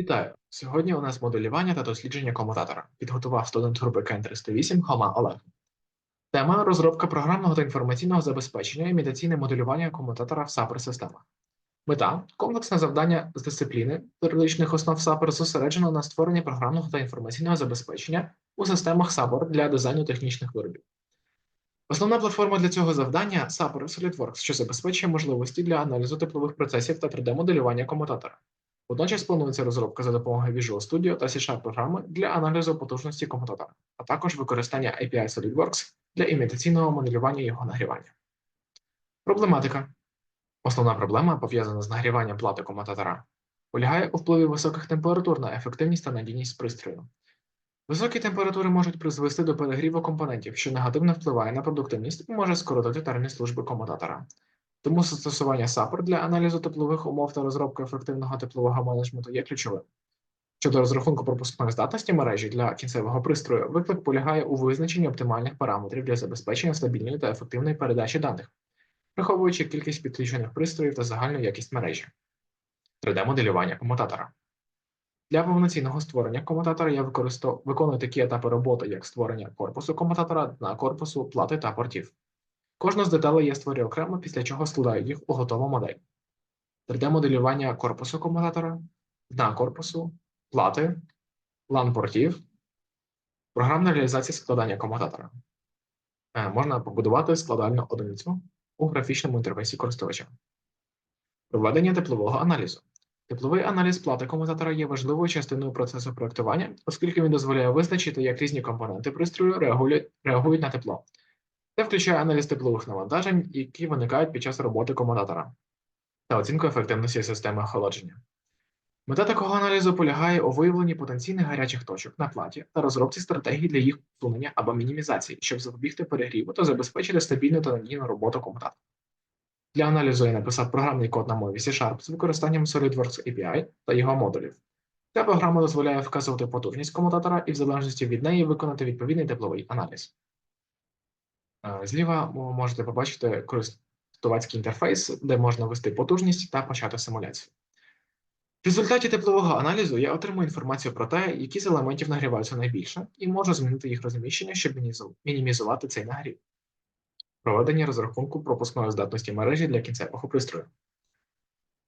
Вітаю! Сьогодні у нас моделювання та дослідження комутатора. Підготував студент групи КН 308 Хома Олег. Тема розробка програмного та інформаційного забезпечення імітаційне моделювання комутатора в SAPR-системах. Мета комплексне завдання з дисципліни періодичних основ SAPR зосереджено на створенні програмного та інформаційного забезпечення у системах SAPR для дизайну технічних виробів. Основна платформа для цього завдання SAPR SolidWorks, що забезпечує можливості для аналізу теплових процесів та 3D-моделювання комутатора. Водночас планується розробка за допомогою Visual Studio та C-Sharp програми для аналізу потужності комутатора, а також використання API SolidWorks для імітаційного моделювання його нагрівання. Проблематика. Основна проблема, пов'язана з нагріванням плати комутатора, полягає у впливі високих температур на ефективність та надійність пристрою. Високі температури можуть призвести до перегріву компонентів, що негативно впливає на продуктивність і може скоротити термін служби комутатора. Тому застосування SAPR для аналізу теплових умов та розробки ефективного теплового менеджменту є ключовим. Щодо розрахунку пропускної здатності мережі для кінцевого пристрою, виклик полягає у визначенні оптимальних параметрів для забезпечення стабільної та ефективної передачі даних, враховуючи кількість підключених пристроїв та загальну якість мережі. 3D-моделювання комутатора. Для повноцінного створення комутатора я використовую виконую такі етапи роботи, як створення корпусу комутатора, дна корпусу, плати та портів. Кожну з деталей я створюю окремо, після чого складаю їх у готову модель. 3D-моделювання корпусу комутатора, дна корпусу, плати, LAN-портів, програмна реалізація складання комутатора. Е, Можна побудувати складальну одиницю у графічному інтерфейсі користувача. Проведення теплового аналізу. Тепловий аналіз плати комутатора є важливою частиною процесу проєктування, оскільки він дозволяє визначити, як різні компоненти пристрою реагують на тепло. Це включає аналіз теплових навантажень, які виникають під час роботи комутатора, та оцінку ефективності системи охолодження. Мета такого аналізу полягає у виявленні потенційних гарячих точок на платі та розробці стратегій для їх усунення або мінімізації, щоб запобігти перегріву та забезпечити стабільну та надійну роботу комутатора. Для аналізу я написав програмний код на мові C-Sharp з використанням SolidWorks API та його модулів. Ця програма дозволяє вказувати потужність комутатора і в залежності від неї виконати відповідний тепловий аналіз. Е, Зліва ви можете побачити користувацький інтерфейс, де можна ввести потужність та почати симуляцію. В результаті теплового аналізу я отримую інформацію про те, які з елементів нагріваються найбільше, і можу змінити їх розміщення, щоб мінімізувати цей нагрів. Проведення розрахунку пропускної здатності мережі для кінцевого пристрою.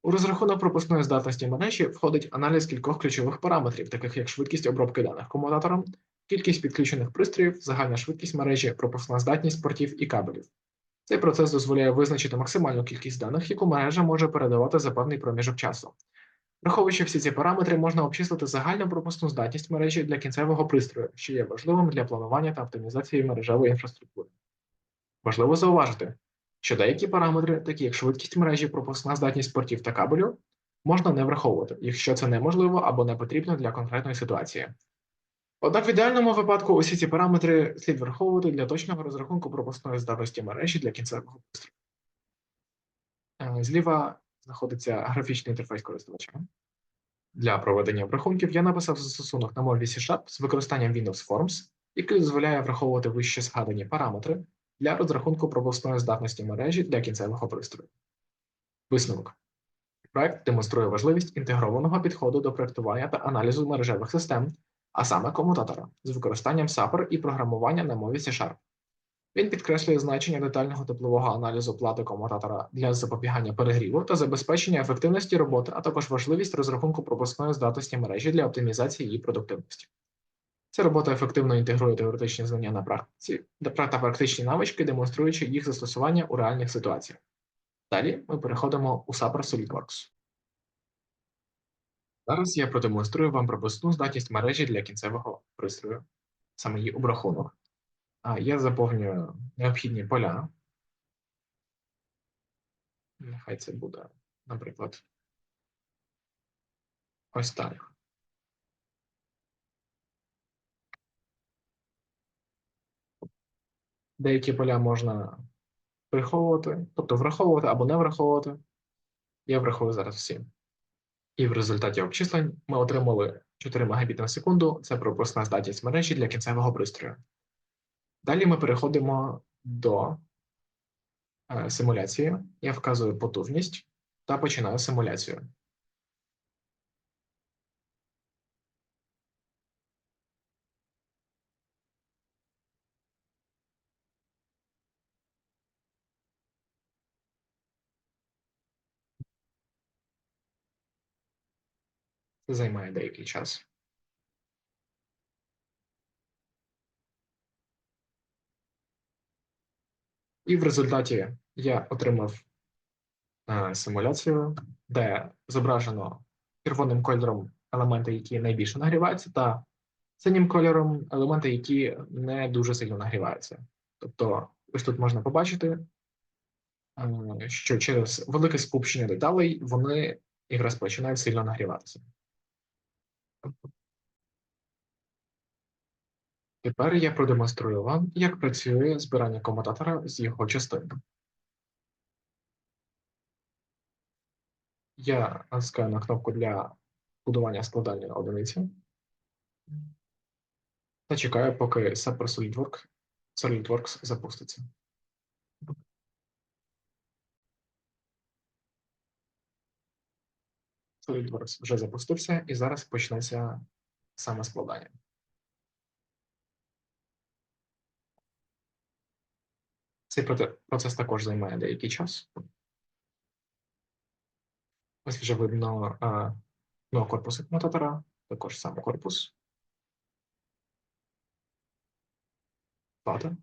У розрахунок пропускної здатності мережі входить аналіз кількох ключових параметрів, таких як швидкість обробки даних комутатором, кількість підключених пристроїв, загальна швидкість мережі, пропускна здатність портів і кабелів. Цей процес дозволяє визначити максимальну кількість даних, яку мережа може передавати за певний проміжок часу. Враховуючи всі ці параметри, можна обчислити загальну пропускну здатність мережі для кінцевого пристрою, що є важливим для планування та оптимізації мережевої інфраструктури. Важливо зауважити, що деякі параметри, такі як швидкість мережі, пропускна здатність портів та кабелю, можна не враховувати, якщо це неможливо або не потрібно для конкретної ситуації. Однак в ідеальному випадку усі ці параметри слід враховувати для точного розрахунку пропускної здатності мережі для кінцевого пристрою. Е, Зліва знаходиться графічний інтерфейс користувача. Для проведення обрахунків я написав застосунок на мові C-Sharp з використанням Windows Forms, який дозволяє враховувати вище згадані параметри для розрахунку пропускної здатності мережі для кінцевого пристрою. Висновок. Проект демонструє важливість інтегрованого підходу до проектування та аналізу мережевих систем, а саме комутатора, з використанням SAPR і програмування на мові C-Sharp. Він підкреслює значення детального теплового аналізу плати комутатора для запобігання перегріву та забезпечення ефективності роботи, а також важливість розрахунку пропускної здатності мережі для оптимізації її продуктивності. Ця робота ефективно інтегрує теоретичні знання на практиці та практичні навички, демонструючи їх застосування у реальних ситуаціях. Далі ми переходимо у SAPR SolidWorks. Зараз я продемонструю вам пропускну здатність мережі для кінцевого пристрою, саме її обрахунок. Я заповнюю необхідні поля. Нехай це буде, наприклад, ось так. Деякі поля можна приховувати, тобто враховувати або не враховувати. Я враховую зараз всі. І в результаті обчислень ми отримали 4 Мбіт на секунду. Це пропускна здатність мережі для кінцевого пристрою. Далі ми переходимо до е, симуляції. Я вказую потужність та починаю симуляцію. Займає деякий час. І в результаті я отримав е, симуляцію, де зображено червоним кольором елементи, які найбільше нагріваються, та синім кольором елементи, які не дуже сильно нагріваються. Тобто, ось тут можна побачити, е, що через велике скупчення деталей вони якраз починають сильно нагріватися. Тепер я продемонструю вам, як працює збирання комутатора з його частин. Я натискаю на кнопку для будування складання одиниці та чекаю, поки Super SolidWorks, SolidWorks запуститься. SolidWorks вже запустився і зараз почнеться саме складання. Цей процес також займає деякий час. Ось вже видно ну, корпус акумулятора, також сам корпус. Плата.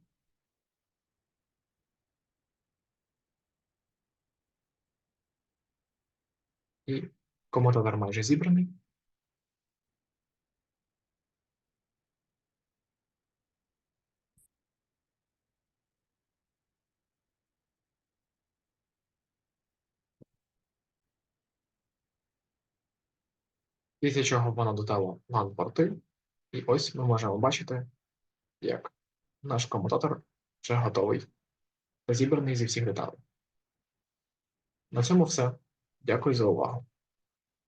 І комутатор майже зібраний. Після чого воно додало LAN-порти. І ось ми можемо бачити, як наш комутатор вже готовий та зібраний зі всіх деталей. На цьому все. Дякую за увагу.